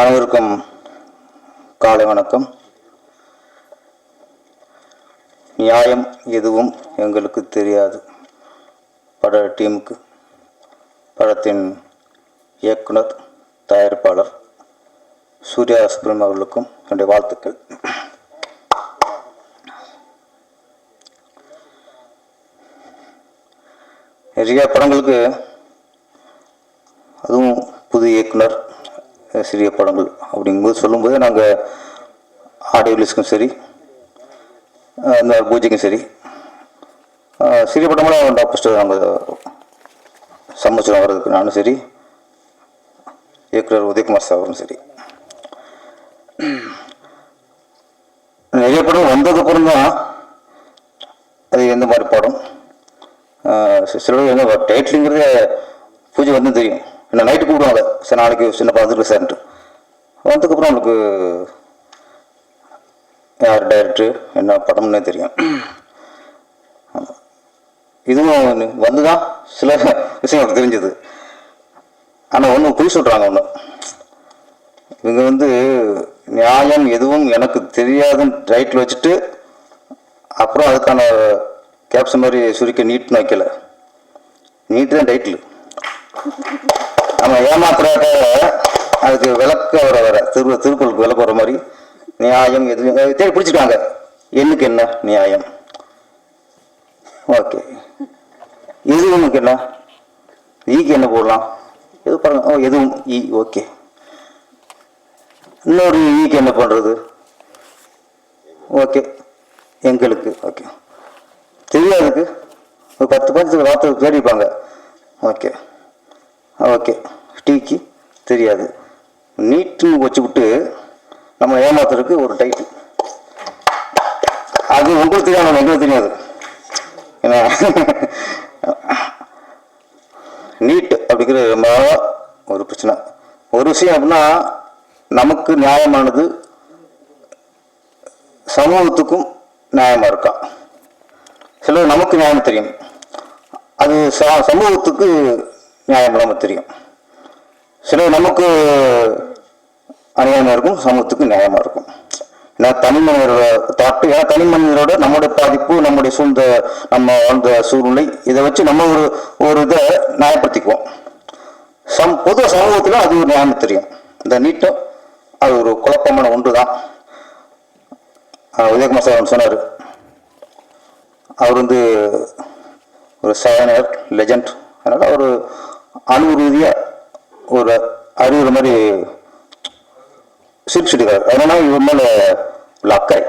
அனைவருக்கும் காலை வணக்கம். நியாயம் எதுவும் எங்களுக்கு தெரியாது. பட டீமுக்கு. படத்தின் இயக்குனர் தயாரிப்பாளர் சூர்யா சுப்ரமணியம் அவர்களுக்கும் என்னுடைய வாழ்த்துக்கள். நிறைய படங்களுக்கு அதுவும் புது இயக்குனர் சிறிய படங்கள் அப்படிங்கும்போது சொல்லும்போது நாங்கள் ஆடியோ ரிலீஸ்க்கும் சரி இந்த பூஜைக்கும் சரி. சிறிய படமெல்லாம் டாப்பஸ்ட்டு நாங்கள் சம்மச்சம் வர்றதுக்கு நானும் சரி இயக்குனர் உதயகுமார் சாரும் சரி. நிறைய படம் வந்ததுக்கப்புறம் தான் அது எந்த மாதிரி படம்? ஆஹ் சில என்ன டைட்டிலுங்கிறதே பூஜை வந்து தெரியும். என்ன நைட்டு கூப்பிடுவாங்க. சரி நாளைக்கு சின்ன படம் சார்ன்ட்டு வந்ததுக்கப்புறம் அவனுக்கு யார் டைரக்டர் என்ன படம்னே தெரியும். இதுவும் வந்து தான் சில விஷயம் எனக்கு தெரிஞ்சது. ஆனால் ஒன்று பொய் சொல்கிறாங்க ஒன்று இவங்க வந்து நியாயம் எதுவும் எனக்கு தெரியாதுன்னு டைட்டில் வச்சுட்டு அப்புறம் அதுக்கான கேப்ஸ் மாதிரி சுருக்க நீட்னு வைக்கல. நீட்டு தான் டைட்டில் நம்ம ஏமாத்துறாக்க அதுக்கு விளக்க வர வர திரு திருக்குறளுக்கு விளக்க வர மாதிரி நியாயம் எதுவும் தேடி பிடிச்சிருக்காங்க எண்ணுக்கு என்ன நியாயம்? ஓகே. இது உனக்கு என்ன? ஈக்கு என்ன போடலாம்? எது பாருங்க ஓ எதுவும் ஈ ஓகே. இன்னொரு ஈக்கு என்ன பண்ணுறது ஓகே. எங்களுக்கு ஓகே. தெரியாதுக்கு? ஒரு பத்து பத்து வார்த்தை தேடிப்பாங்க ஓகே. ஓகே. டீக்கு தெரியாது. நீட்டுன்னு வச்சுக்கிட்டு நம்ம ஏமாத்துறதுக்கு ஒரு டைட்டு அது உங்களுக்கு தெரியாது எங்களுக்கு தெரியாது. ஏன்னா நீட் அப்படிங்கிற ரொம்ப ஒரு பிரச்சனை. ஒரு விஷயம் அப்படின்னா நமக்கு நியாயமானது சமூகத்துக்கும் நியாயமாக இருக்கா? சிலர் நமக்கு நியாயம் தெரியும். அது ச- சமூகத்துக்கு நியாயம் இல்லாமல் தெரியும். சிலர் நமக்கு அநியாயமாக இருக்கும் சமூகத்துக்கு நியாயமாக இருக்கும். ஏன்னா தனி மனிதரோட தாட்டு ஏன்னா தனி மனிதரோட நம்முடைய பாதிப்பு நம்முடைய சூழ்ந்த நம்ம வாழ்ந்த சூழ்நிலை இதை வச்சு நம்ம ஒரு ஒரு இதை நியாயப்படுத்திக்குவோம். சம் பொது சமூகத்தில் அது ஒரு நியாயம் தெரியும். இந்த நீட்டம் அது ஒரு குழப்பமான ஒன்று தான் உதயகுமார் சார் சொன்னார். அவர் வந்து ஒரு சயனர் லெஜண்ட் அதனால் அவர் அணு ரீதியாக ஒரு அறிவுற மாதிரி சிரிச்சுடுக்கார் அதனால இவன் மேலே உள்ள அக்கறை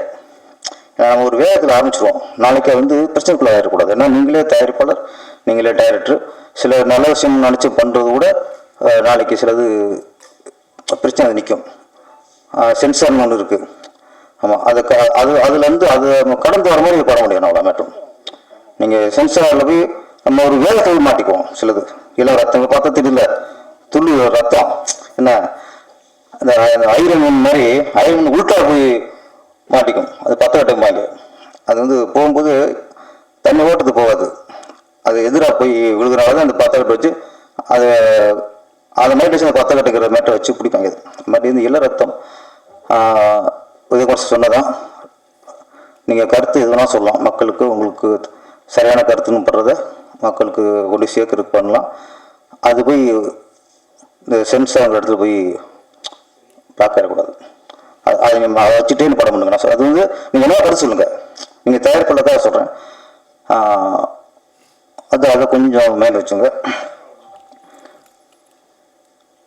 நம்ம ஒரு வேகத்தில் ஆரம்பிச்சிருவோம். நாளைக்கு வந்து பிரச்சனைக்குள்ள ஆயிடக்கூடாது ஏன்னா நீங்களே தயாரிப்பாளர் நீங்களே டைரக்டர் சில நல்ல விஷயம் நினச்சி பண்ணுறது கூட நாளைக்கு சிலது பிரச்சனை நிற்கும் சென்சார்னு ஒன்று இருக்குது ஆமாம் அது க அது அதுலேருந்து அது நம்ம கடந்து வர மாதிரி பண்ண முடியும் அவ்வளோ மேட்டும். நீங்கள் சென்சாரில் போய் நம்ம ஒரு வேகத்தில் மாட்டிக்குவோம் சிலது. இல்லை ரத்தங்கள் பார்த்தா தெரியல. துள்ளி ரத்தம். என்ன? அந்த ஐரன் மாதிரி ஐரன் உள்டா போய் மாட்டிக்கும். அது பத்த கட்டும்பாங்க அது வந்து போகும்போது தண்ணி ஓட்டத்து போகாது. அது எதிராக போய் விழுகிறனால தான் அந்த பத்தக்கட்டை வச்சு அதை அதை மாதிரி வச்சு அந்த பத்தக்கட்டுக்கிற மேட்டை வச்சு பிடிப்பாங்க இது. மாதிரி வந்து இள ரத்தம். இதை கொஞ்சம் சொன்னதான். நீங்கள் கருத்து எதுனா சொல்லலாம். மக்களுக்கு உங்களுக்கு சரியான கருத்துன்னு படுறத மக்களுக்கு கொண்டு சேர்க்கறதுக்கு பண்ணலாம். அது போய் இந்த சென்சார் இடத்துல போய் பார்க்கக்கூடாது அதை அதை வச்சுட்டே படம் பண்ணுங்க நான் சொல்றேன். அது வந்து நீங்கள் என்ன கருத்து சொல்லுங்கள் நீங்கள் தயார் பண்ணதாக சொல்கிறேன் அது அதை கொஞ்சம் மேலே வச்சுங்க.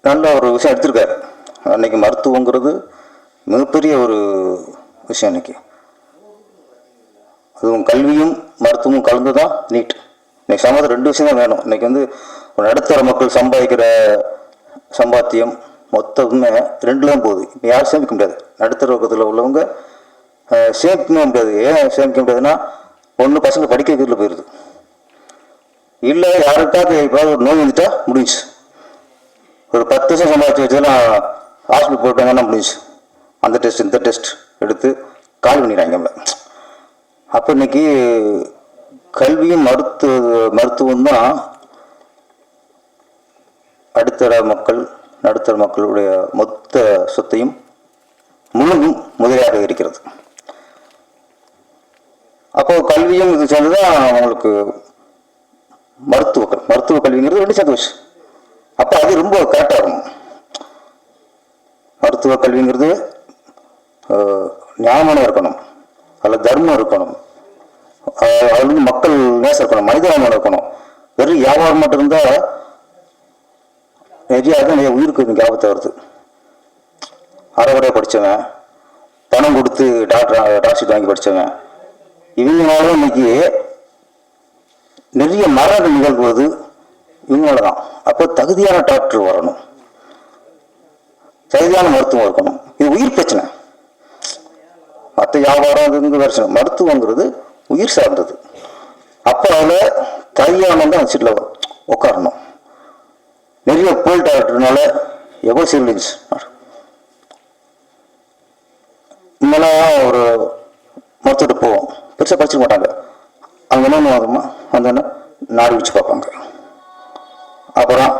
நல்ல ஒரு விஷயம் எடுத்திருக்காரு. அன்னைக்கு மருத்துவங்கிறது மிகப்பெரிய ஒரு விஷயம் இன்னைக்கு அதுவும் கல்வியும் மருத்துவமும் கலந்து தான் நீட். இன்னைக்கு சமாதம் ரெண்டு விஷயம் தான் வேணும். இன்னைக்கு வந்து ஒரு நடுத்தர மக்கள் சம்பாதிக்கிற சம்பாத்தியம் மொத்தமே ரெண்டுல தான் போகுது. இப்போ யாரும் சேமிக்க முடியாது. நடுத்தர வர்க்கத்தில் உள்ளவங்க சேமிக்கவே முடியாது. ஏன் சேமிக்க முடியாதுன்னா ஒன்று பசங்க படிக்க வைக்கிறதுல போயிடுது இல்லை யாருக்காவது இப்போ ஒரு நோய் வந்துட்டா முடிஞ்சுச்சு. ஒரு பத்து வருஷம் சம்பாதிச்சு வச்சதெல்லாம் ஹாஸ்பிட்டல் போயிட்டாங்கன்னா முடிஞ்சுச்சு. அந்த டெஸ்ட் இந்த டெஸ்ட் எடுத்து கால் பண்ணிடுறாங்க நம்ம அப்போ இன்னைக்கு கல்வியும் மருத்துவ மருத்துவம் தான் அடுத்தர மக்கள் நடுத்தர மக்களுடைய மொத்த சொத்தையும் முழுதும் முதலியாக இருக்கிறது. அப்போ கல்வியும் இது சேர்ந்துதான் அவங்களுக்கு மருத்துவ மருத்துவ கல்விங்கிறது ரெண்டு சேர்ந்து விஷயம் அப்போ அது ரொம்ப கரெக்டாக இருக்கும் மருத்துவ கல்விங்கிறது ஞானம் இருக்கணும். அதில் தர்மம் இருக்கணும். அது வந்து மக்கள் நேசம் இருக்கணும். மனிதநேயம் இருக்கணும். வெறும் வியாபாரம் மட்டும் இருந்தால் நிறைய அது நிறைய உயிருக்கு இன்னைக்கு ஆபத்து வருது. அறகுறையாக படித்தவன் பணம் கொடுத்து டாக்டர் டாக்டர் வாங்கி படித்தவன் இவங்களால இன்னைக்கு நிறைய மரணம் நிகழ்வது இவங்களால தான். அப்போ தகுதியான டாக்டர் வரணும். தகுதியான மருத்துவம் இருக்கணும். இது உயிர் பிரச்சனை. மற்ற வியாபாரம் இருந்து பிரச்சனை. மருத்துவங்கிறது உயிர் சார்ந்தது. அப்போ அதில் தகுதியான தான் சீட்டில் உட்காரணும் நிறைய போல் டாக்டர்னால எவ்வளோ சிவிலிங்ஸ் முன்னெல்லாம் ஒரு மருத்துவத்தை போவோம். பெருசாக படிச்சிக்க மாட்டாங்க. அவங்க என்ன வருமா வந்தோன்னா நாடி வச்சு பார்ப்பாங்க. அப்புறம்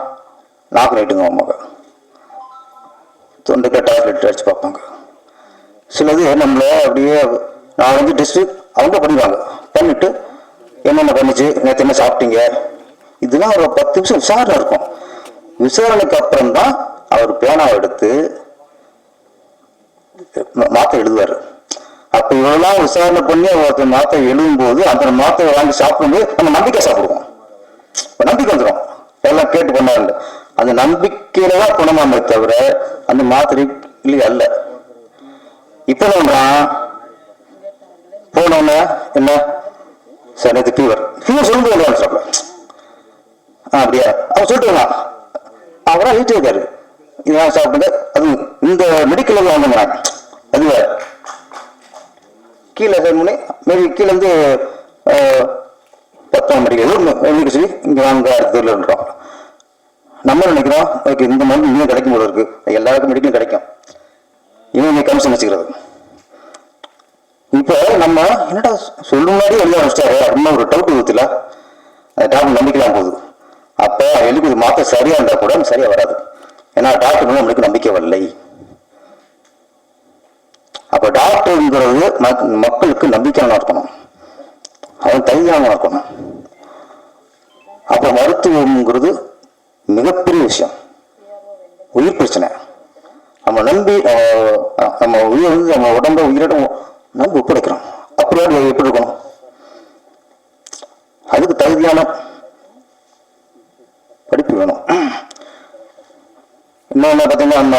நாக்கு நைட்டுங்க அம்மாங்க தொண்டைக்கு டேப்லெட் அடிச்சு பார்ப்பாங்க. சிலது நம்மள அப்படியே நான் வந்து டெஸ்ட்டு அவங்க பண்ணிடுவாங்க. பண்ணிட்டு என்னென்ன பண்ணுச்சு? நேற்று என்ன சாப்பிட்டீங்க? இதெல்லாம் ஒரு பத்து நிமிஷம் விசாரணை இருக்கும். விசாரணைக்கு அப்புறம் தான் அவர் பேனாவை எடுத்து மாத்த எழுதுவார். அப்ப இவெல்லாம் விசாரணை பண்ணி ஒருத்தர் மாத்த எழுதும் போது அந்த மாத்த வாங்கி சாப்பிடும்போது நம்ம நம்பிக்கை சாப்பிடுவோம். இப்ப நம்பிக்கை வந்துடும் எல்லாம் கேட்டு பண்ணாரு அந்த நம்பிக்கையில தான் குணமாமே தவிர அந்த மாத்திரை இல்லை அல்ல. இப்ப என்ன பண்றான் என்ன? சார் நேற்று ஃபீவர் ஃபீவர் சொல்லும்போது இல்லையா அப்படியா? அவன் சொல்லிட்டு அவரா ஹீட் இருக்காரு இதெல்லாம் சாப்பிட்டு அது இந்த மெடிக்கல் வாங்குறாங்க அது வேற கீழே சரி மேபி கீழே இருந்து பத்தாம் மெடிக்கல் மெடிக்கல் சொல்லி இங்கே வாங்க அடுத்ததுலன்றோம் நம்ம நினைக்கிறோம் ஓகே இந்த மருந்து இன்னும் கிடைக்கும் போல இருக்கு. எல்லாருக்கும் மெடிக்கலும் கிடைக்கும். இன்னும் இங்கே கமிஷன் வச்சுக்கிறது இப்போ நம்ம என்னடா சொல்லும் முன்னாடி எழுத ஆரம்பிச்சிட்டாரு அப்படின்னு ஒரு டவுட் ஊத்துல. அந்த டாக்டர் நம்பிக்கலாம் போகுது. அப்போ எழுதி மாத்த சரியா இருந்தா கூட சரியா வராது. ஏன்னா டாக்டர் மேல நம்மளுக்கு நம்பிக்கை வரலை. அப்ப டாக்டர்ங்கிறது மக்களுக்கு நம்பிக்கையான இருக்கணும். அவன் தகுதியான இருக்கணும். அப்ப மருத்துவம்ங்கிறது மிகப்பெரிய விஷயம். உயிர் பிரச்சனை. நம்ம நம்பி அஹ், நம்ம உயிர் வந்து நம்ம உடம்ப உயிரிடம் நம்பி ஒப்படைக்கிறோம். அப்படியா எப்படி இருக்கணும்? அதுக்கு தகுதியான படிப்பு வேணும் இன்னொன்று பார்த்தீங்கன்னா நம்ம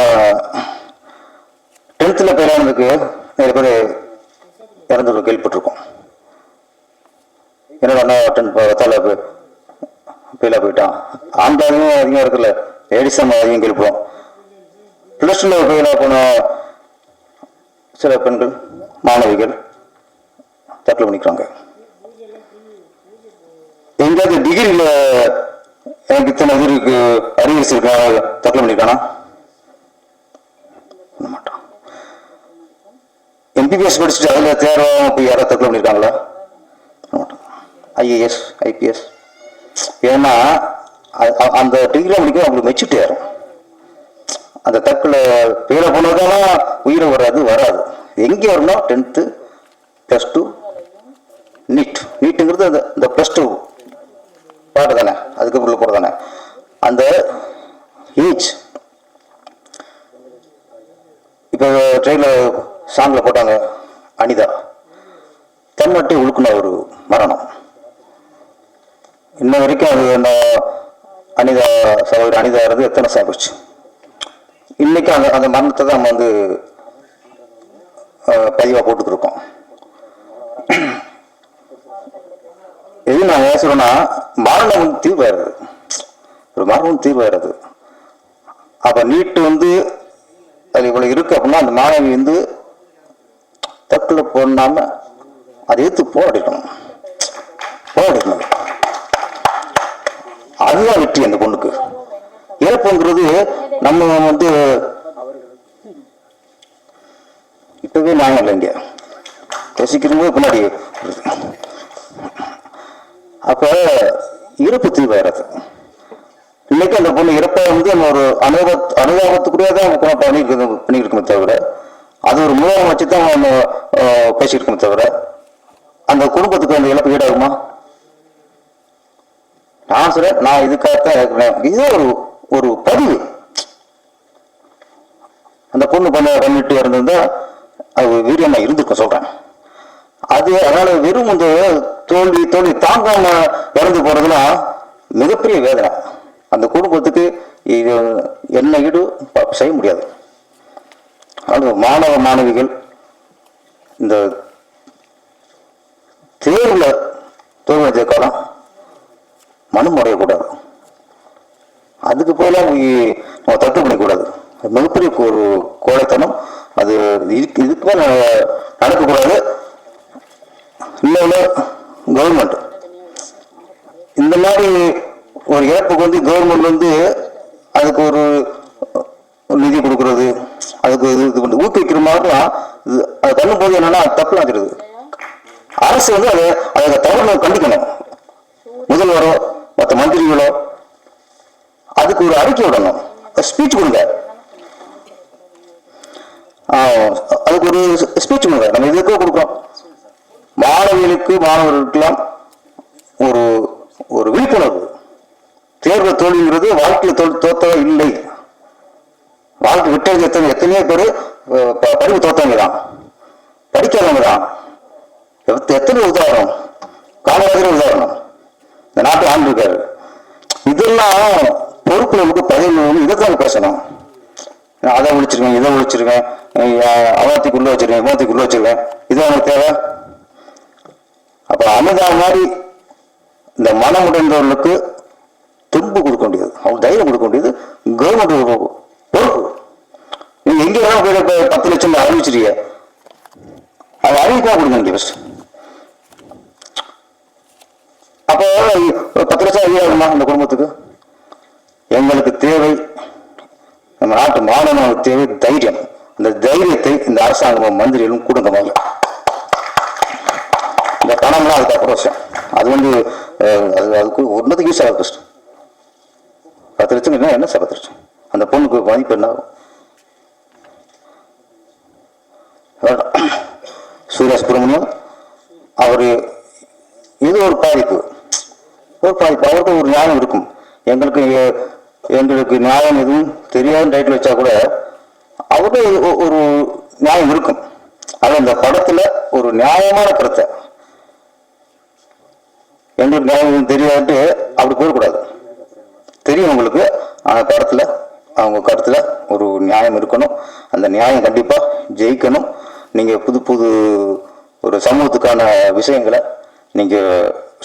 டென்த்தில் பேரானதுக்கு நிறைய பேர் இறந்து கேள்விப்பட்டிருக்கோம் என்னோட அண்ணா டென்த் பத்தால ஃபெயிலாக போயிட்டான். ஆண்டாலும் அதிகம் இருக்குல்ல. லேடிஸ் நம்ம அதிகம் கேள்விப்போம் ப்ளஸ் டூவில் ஃபெயிலாக போன சில பெண்கள் மாணவிகள் தற்கொலை பண்ணிக்கிறாங்க. எங்கேயாவது டிகிரியில் எனக்கு இத்தனை பேருக்கு இருக்கு அறிவியல் இருக்கா தற்கொலை பண்ணிருக்கானா மாட்டான் எம்பிபிஎஸ் படிச்சுட்டு அதில் தேர்வாக போய் யாராவது தற்கொலை பண்ணியிருக்காங்களா? ஐஏஎஸ் ஐபிஎஸ் ஏன்னா அந்த டிகிரி முடிக்க அவங்களுக்கு மெச்சுட்டு ஏறும் அந்த தற்கொலை பேரை போனதெல்லாம் உயிரை வராது வராது. எங்கே வரணும் டென்த்து ப்ளஸ் டூ நீட் நீட்டுங்கிறது அந்த இந்த ப்ளஸ் டூ பாட்டு தானே? அதுக்கு உள்ள போகிறது தானே? அந்த ஏஜ் இப்போ ட்ரெயினில் சாங்கில் போட்டாங்க அனிதா. தன்னட்டை உழுக்குன ஒரு மரணம். இன்ன வரைக்கும் அது அந்த அனிதா சகோதரி அனிதா இருந்து எத்தனை சாப்பிடுச்சு இன்னைக்கு அந்த அந்த மரணத்தை தான் நம்ம வந்து பதிவாக போட்டுக்கிருக்கோம் இது நான் ஏன் சொல்றேன்னா மரணம் வந்து தீர்வாயிருது. ஒரு மரணம் வந்து தீர்வாயிருது. அப்ப நீட்டு வந்து அது இவ்வளவு இருக்கு அப்படின்னா அந்த மாணவி வந்து தற்கொலை பண்ணாம அதை எடுத்து போராடிக்கணும். போராடிக்கணும். அதுதான் வெற்றி அந்த பொண்ணுக்கு. இறப்புங்கிறது நம்ம வந்து இப்பவே நாங்கள் இல்லை ரசிக்கிறவங்க பின்னாடி அப்ப இறப்பு தீவிரம் இன்னைக்கு அந்த பொண்ணு இறப்பை வந்து நம்ம ஒரு அனுபவ அனுபவத்துக்குள்ளே தான் பண்ணி பண்ணியிருக்கோம் பண்ணியிருக்கோமே தவிர அது ஒரு மூலம் வச்சு தான் நம்ம அஹ், பேசியிருக்கோமே தவிர அந்த குடும்பத்துக்கு அந்த இழப்பு ஈடாகுமா? நான் சொல்ல நான் இதுக்காகத்தான் இருக்கிறேன் இது ஒரு ஒரு பதிவு. அந்த பொண்ணு பண்ண பண்ணிட்டு இருந்திருந்தா அது வீரியமா இருந்திருக்கும் சொல்றேன். அது அதனால வெறும் இந்த தோல்வி தோல்வி தாங்காம இறந்து போறதுலாம் மிகப்பெரிய வேதனை. அந்த குடும்பத்துக்கு இது என்ன ஈடு? செய்ய முடியாது. அது மாணவ மாணவிகள் இந்த தேர்வில் தோல்வி காலம் மனம் உடையக்கூடாது. அதுக்கு போல போய் நம்ம தட்டு பண்ணிக்கூடாது மிகப்பெரிய ஒரு கோழைத்தனம். அது இதுக்கு மேலே நடக்கக்கூடாது. கவர்மெண்ட் இந்த மாதிரி ஒரு இழப்புக்கு வந்து கவர்மெண்ட் வந்து அதுக்கு ஒரு நிதி கொடுக்கறது அதுக்கு இது இது பண்ணி ஊக்குவிக்கிற மாதிரிலாம் இது அது பண்ணும்போது என்னன்னா தப்பு ஆகிறது அரசு வந்து அதை அதை தவறு கண்டிக்கணும். முதல்வரோ மற்ற மந்திரிகளோ அதுக்கு ஒரு அறிக்கை விடணும் ஸ்பீச் கொடுங்க ஆஹ் அதுக்கு ஒரு ஸ்பீச் கொடுங்க நம்ம இதுக்கே கொடுக்குறோம் மாணவிகளுக்கு மாணவர்களுக்கெல்லாம் ஒரு ஒரு விழிப்புணர்வு. தேர்வு தோல்விங்கிறது வாழ்க்கையில் தோல் தோத்தவ இல்லை. வாழ்க்கை விட்டது எத்தனை எத்தனையோ பேர் படிப்பு தோத்தவங்க தான் படிக்காதவங்க தான். எத்தனை உதாரணம்? காமராஜர் உதாரணம். இந்த நாட்டு ஆண்டு இருக்காரு. இதெல்லாம் பொறுப்புல விட்டு பதவி தான் பேசணும் அதை ஒழிச்சிருவேன் இதை ஒழிச்சிருவேன் அவத்துக்குள்ளே வச்சிருவேன் இவத்துக்கு வச்சிருவேன். இது அவனுக்கு தேவை? அப்புறம் அமிதா மாதிரி இந்த மனம் உடைந்தவர்களுக்கு துன்பு கொடுக்க வேண்டியது. அவங்க தைரியம் கொடுக்க வேண்டியது கவர்மெண்ட் பொறுப்பு. நீங்க எங்க வேணாலும் போய் இப்ப பத்து லட்சம் அறிவிச்சிருக்கிய அது அறிவிப்பா கொடுங்க நீங்க ஃபர்ஸ்ட் அப்போ ஒரு பத்து லட்சம் ஐயாயிரமா அந்த குடும்பத்துக்கு? எங்களுக்கு தேவை நம்ம நாட்டு மாணவர்களுக்கு தேவை தைரியம். இந்த தைரியத்தை இந்த அரசாங்கம் மந்திரிகளும் கொடுங்க முதல்ல. இந்த பணம்லாம் அதுக்கப்புறம் விஷயம் அது வந்து அது அதுக்கு ஒன்றதுக்கு யூஸ் ஆகாது கஷ்டம் பத்து லட்சம் என்ன என்ன சார் பத்து லட்சம் அந்த பொண்ணுக்கு மதிப்பு என்ன? ஆகும் சூர்யா சுப்பிரமணியம் அவர் இது ஒரு பாதிப்பு. ஒரு பாதிப்பு. அவருக்கு ஒரு நியாயம் இருக்கும். எங்களுக்கு எங்களுக்கு நியாயம் எதுவும் தெரியாதுன்னு டைட்டில் வச்சா கூட அவருக்கு ஒரு- நியாயம் இருக்கும். அது இந்த படத்தில் ஒரு நியாயமான கருத்தை எங்களுக்கு நியாயம் எதுவும் அப்படி போயிடக்கூடாது தெரியும் உங்களுக்கு அந்த படத்துல அவங்க கருத்துல ஒரு நியாயம் இருக்கணும். அந்த நியாயம் கண்டிப்பா ஜெயிக்கணும். நீங்க புது புது ஒரு சமூகத்துக்கான விஷயங்களை நீங்க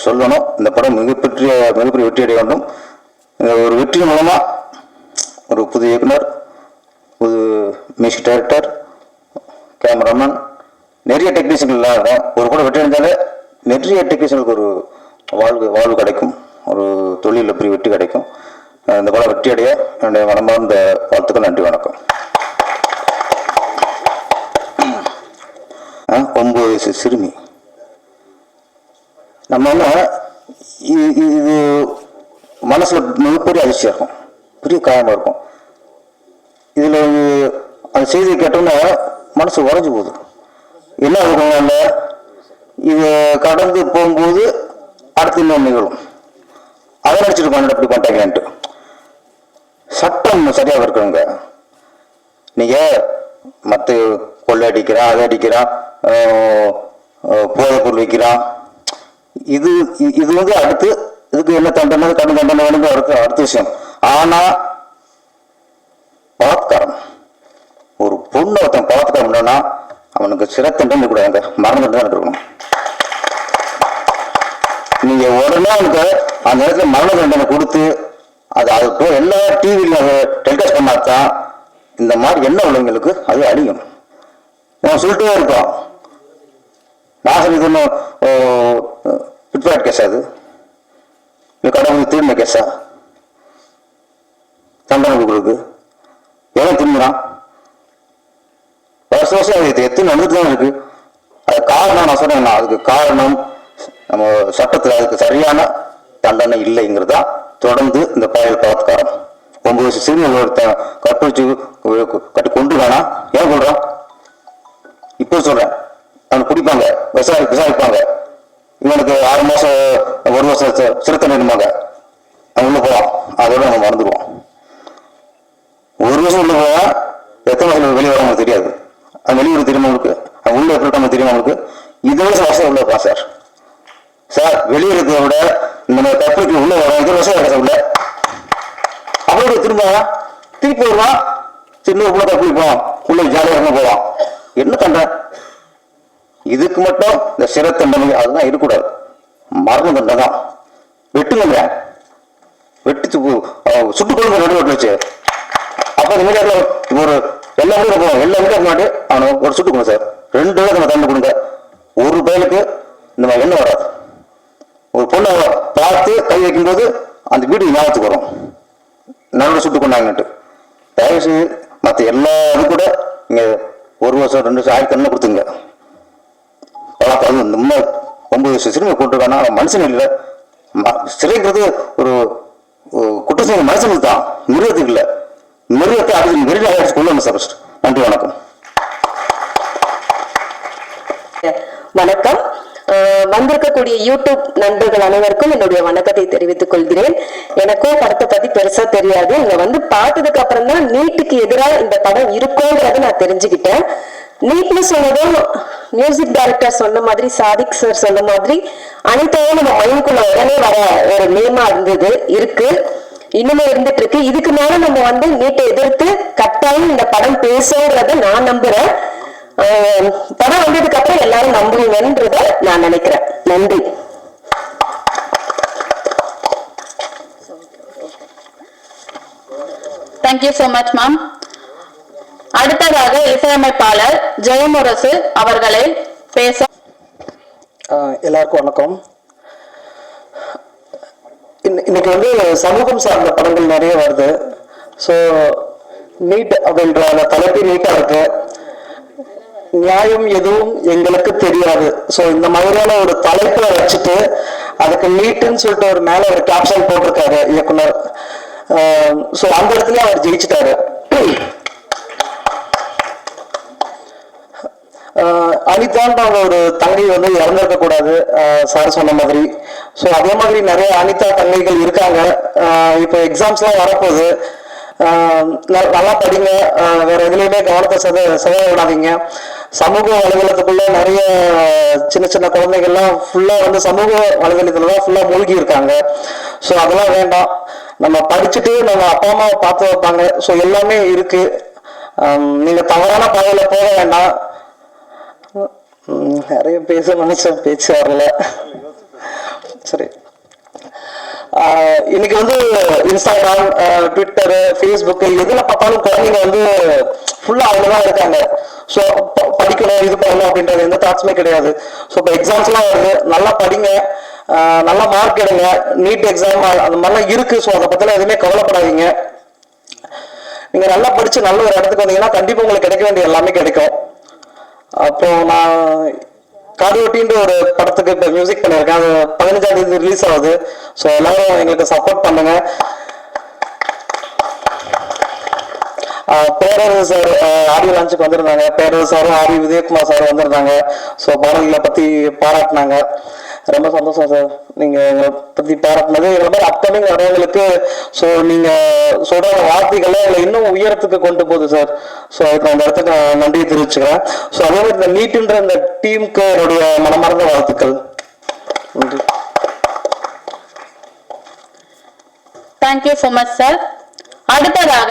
சொல்லணும். இந்த படம் மிகப்பெரிய மிகப்பெரிய வெற்றி அடைய வேண்டும். இந்த ஒரு வெற்றி மூலமா ஒரு புது இயக்குனர் புது மியூசிக் டைரக்டர் கேமராமேன் நிறைய டெக்னீஷியன்கள் எல்லாம் இருக்கும் ஒரு கூட வெற்றி அடைஞ்சாலே நிறைய டெக்னீஷியனுக்கு ஒரு வாழ்வு வாழ்வு கிடைக்கும். ஒரு தொழிலில் பெரிய வெற்றி கிடைக்கும். இந்த படம் வெற்றி அடைய என்னுடைய மனமார்ந்த வாழ்த்துக்கள் நன்றி வணக்கம். அஹ் ஒன்பது வயசு சிறுமி. நம்ம இது மனசில் மிகப்பெரிய அதிர்ச்சியாக இருக்கும். பெரிய காயமாக இருக்கும். இதில் அந்த செய்தியை கேட்டோம்னா மனசு உறைஞ்சு போகுது. என்ன இருக்கும்ல இது கடந்து போகும்போது அடுத்து இன்னொன்று நிகழும் அதை நினைச்சிருக்கோம் இப்படி பண்ணிட்டாங்கன்ட்டு சட்டம் சரியாக இருக்கணுங்க. நீங்க மற்ற கொள்ளை அடிக்கிறான் அதை அடிக்கிறான் போதைப்பொருள் ஆஹ், விற்கிறான் இது இது வந்து அடுத்து இதுக்கு என்ன தண்டனை கடும் தண்டனை வேணுங்க அடுத்த அடுத்த விஷயம். ஆனா பலாத்காரம். ஒரு பொண்ணு ஒருத்தன் பலாத்காரம் பண்ணா அவனுக்கு சிறத்தண்டனை கூடாது மரண தண்டனை இருக்கணும் நீங்க உடனே அவனுக்கு அந்த நேரத்தில் மரண தண்டனை கொடுத்து அது அது எல்லா டிவியில் டெலிகாஸ்ட் பண்ணாதான் இந்த மாதிரி என்ன உள்ளவங்களுக்கு அது அழியும். நம்ம சொல்லிட்டே இருக்கோம். நாசம் இது ஒன்றும் பிட்பாட் கேஸ் அது. இல்லை கடவுள் திரும்ப கேஸா தண்டனை கொடுக்குறது. எவ்வளோ திரும்புறான். வருஷ வருஷம் இது எத்தனை வந்துட்டு தான் இருக்கு. அது காரணம் நான் சொல்றேன் அதுக்கு காரணம் நம்ம சட்டத்தில் அதுக்கு சரியான தண்டனை இல்லைங்கிறதா தொடர்ந்து இந்த பயல் பலாத்காரம். ஒன்பது வயசு சிறுமிகள் ஒருத்தன் கற்பழிச்சு கட்டி கொண்டு வேணாம் ஏன் கொள்றான் இப்போ சொல்றேன். அவனை பிடிப்பாங்க. விசாரி விசாரிப்பாங்க. இவனுக்கு ஆறு மாசம் ஒரு வருஷம் சிறுத்தை நிறுமாங்க அவன் உள்ள போவான். அதோட நம்ம மறந்துடுவோம் ஒரு வருஷம் உள்ள போவான் எத்தனை மாசம் வெளியே வர தெரியாது அவன் வெளியூர் தெரியுமா உங்களுக்கு அவன் உள்ள எப்படி இருக்காம தெரியுமா உங்களுக்கு இது வருஷம் வருஷம் உள்ள இருப்பான் சார் சார் வெளியே இருக்கிறத விட நம்ம கற்பழிக்கு உள்ள வரோம் இது வருஷம் இருக்க உள்ள அப்படியே திரும்ப திருப்பி வருவான் சின்ன உள்ள கற்பழிப்போம் உள்ள ஜாலியாக இருக்க போவான் என்ன பண்ற இதுக்கு மட்டும் இந்த சிறை தண்டனை அதெல்லாம் இருக்கக்கூடாது மரண தண்டனை தான் வெட்டுங்க வெட்டி சுட்டு கொண்டு நடு வெட்டு வச்சு அப்ப இந்த மீடியாவில் இப்போ ஒரு எல்லா மீடியா போவோம். எல்லா மீடியா முன்னாடி அவனை ஒரு சுட்டு கொடுங்க சார். ரெண்டு பேருக்கு நம்ம தண்டனை கொடுங்க. ஒரு பயலுக்கு இந்த மாதிரி எண்ணம் வராது. ஒரு பொண்ணை பார்த்து கை வைக்கும்போது அந்த வீடு ஞாபகத்துக்கு வரும். நல்ல சுட்டு கொண்டாங்கன்ட்டு. தயவு செய்து மற்ற எல்லா இது கூட நீங்கள் ஒரு வருஷம் ரெண்டு வருஷம் ஆயிரத்தி என்ன கொடுத்துங்க பழக்கம் அது நம்ம ஒன்பது வருஷம் சிறுமி கொண்டிருக்கானா மனுஷன் இல்லை. ம- சிறைங்கிறது ஒரு ஒரு குற்றம் செய்ய மனுஷனுக்கு தான். மிருகத்துக்கு இல்லை. மிருகத்தை அடிச்சு மிருக அடிச்சு கொள்ளணும் சார் ஃபர்ஸ்ட் நன்றி வணக்கம். வணக்கம். வந்திருக்கக்கூடிய யூடியூப் நண்பர்கள் அனைவருக்கும் என்னுடைய வணக்கத்தை தெரிவித்துக் கொள்கிறேன். எனக்கும் படத்தை பத்தி பெருசா தெரியாது. இங்க வந்து பார்த்ததுக்கு அப்புறம் தான் நீட்டுக்கு எதிராக இந்த படம் இருக்கோங்கிறத நான் தெரிஞ்சுக்கிட்டேன். நீட்னு சொன்னதும் மியூசிக் டைரக்டர் சொன்ன மாதிரி சாதிக் சார் சொன்ன மாதிரி அனைத்தையும் நம்ம மைண்ட்குள்ள உடனே வர ஒரு நேமா இருந்தது இருக்கு. இன்னுமே இருந்துட்டு இருக்கு. இதுக்கு மேல நம்ம வந்து நீட்டை எதிர்த்து கட்டாயம் இந்த படம் பேசுங்கிறத நான் நம்புறேன். ஆஹ் படம் வந்ததுக்கு அப்புறம் எல்லாரும் நம்புவீங்கன்றத நான் நினைக்கிறேன். நன்றி. தேங்க்யூ ஸோ மச் மேம் அடுத்ததாக இசையமைப்பாளர் ஜெயமுரசு அவர்களை பேச எல்லாருக்கும் வணக்கம். இன்னைக்கு வந்து சமூகம் சார்ந்த படங்கள் நிறைய வருது. ஸோ நீட் அப்படின்ற அந்த தலைப்பு நீட்டாக இருக்கு நியாயம் எதுவும் எங்களுக்கு தெரியாது. ஸோ இந்த மாதிரியான ஒரு தலைப்பை வச்சுட்டு அதுக்கு நீட்டுன்னு சொல்லிட்டு ஒரு மேலே ஒரு கேப்ஷன் போட்டிருக்காரு இயக்குனர். ஸோ அந்த இடத்துல அவர் ஜெயிச்சிட்டாரு. அனிதான்ற ஒரு தங்கை வந்து இறந்திருக்க கூடாது. சார் சொன்ன மாதிரி. ஸோ அதே மாதிரி நிறைய அனிதா தங்கைகள் இருக்காங்க. இப்போ எக்ஸாம்ஸ்லாம் வரப்போகுது. நல்லா படிங்க. வேற எதுலையுமே கவனத்தை செத செதற விடாதீங்க சமூக வலைதளத்துக்குள்ள நிறைய சின்ன சின்ன குழந்தைகள்லாம் ஃபுல்லா வந்து சமூக வலைதளத்துல தான் ஃபுல்லா மூழ்கி இருக்காங்க. ஸோ அதெல்லாம் வேண்டாம். நம்ம படிச்சுட்டு நம்ம அப்பா அம்மாவை பார்த்து வைப்பாங்க. ஸோ எல்லாமே இருக்கு. நீங்க தவறான பாதையில போக வேண்டாம். நிறைய பேச நினைச்சேன் பேச்சு வரல. சரி. இன்னைக்கு வந்து இன்ஸ்டாகிராம் ட்விட்டரு ஃபேஸ்புக் எதுல பார்த்தாலும் குழந்தைங்க வந்து ஃபுல்லா தான் இருக்காங்க. ஸோ படிக்கணும் இது பண்ணணும் அப்படின்றது எந்த தாட்ஸுமே கிடையாது. ஸோ இப்போ எக்ஸாம்ஸ்லாம் வருது. நல்லா படிங்க. நல்லா மார்க் எடுங்க. நீட் எக்ஸாம் அந்த மாதிரிலாம் இருக்கு. ஸோ அதை பற்றிலாம் எதுவுமே கவலைப்படாதீங்க. நீங்கள் நல்லா படித்து நல்ல ஒரு இடத்துக்கு வந்தீங்கன்னா கண்டிப்பாக உங்களுக்கு கிடைக்க வேண்டிய எல்லாமே கிடைக்கும். அப்புறம் நான் காடியோட்டின்ற ஒரு படத்துக்கு இப்போ மியூசிக் பண்ணியிருக்கேன். அது பதினஞ்சாம் தேதி ரிலீஸ் ஆகுது. ஸோ எல்லாரும் எங்களுக்கு சப்போர்ட் பண்ணுங்க. பேரரசு சார் ஆடியோ லான்ச்சுக்கு வந்திருந்தாங்க. பேரரசு சாரும் ஆரி விஜயகுமார் சாரும் வந்திருந்தாங்க. ஸோ பாடல்களை பற்றி பாராட்டினாங்க. ரொம்ப சந்தோஷம் சார் நீங்க எங்களை பத்தி பாராட்டினது. எங்களை மாதிரி அப்கமிங் வரவங்களுக்கு ஸோ நீங்க சொல்ற வார்த்தைகளை எங்களை இன்னும் உயரத்துக்கு கொண்டு போகுது சார் ஸோ அதுக்கு அந்த இடத்துக்கு நான் நன்றியை தெரிவிச்சுக்கிறேன். ஸோ அதே மாதிரி இந்த நீட்டுன்ற இந்த டீமுக்கு என்னுடைய மனமார்ந்த வாழ்த்துக்கள். நன்றி. தேங்க்யூ ஸோ மச் சார் அடுத்ததாக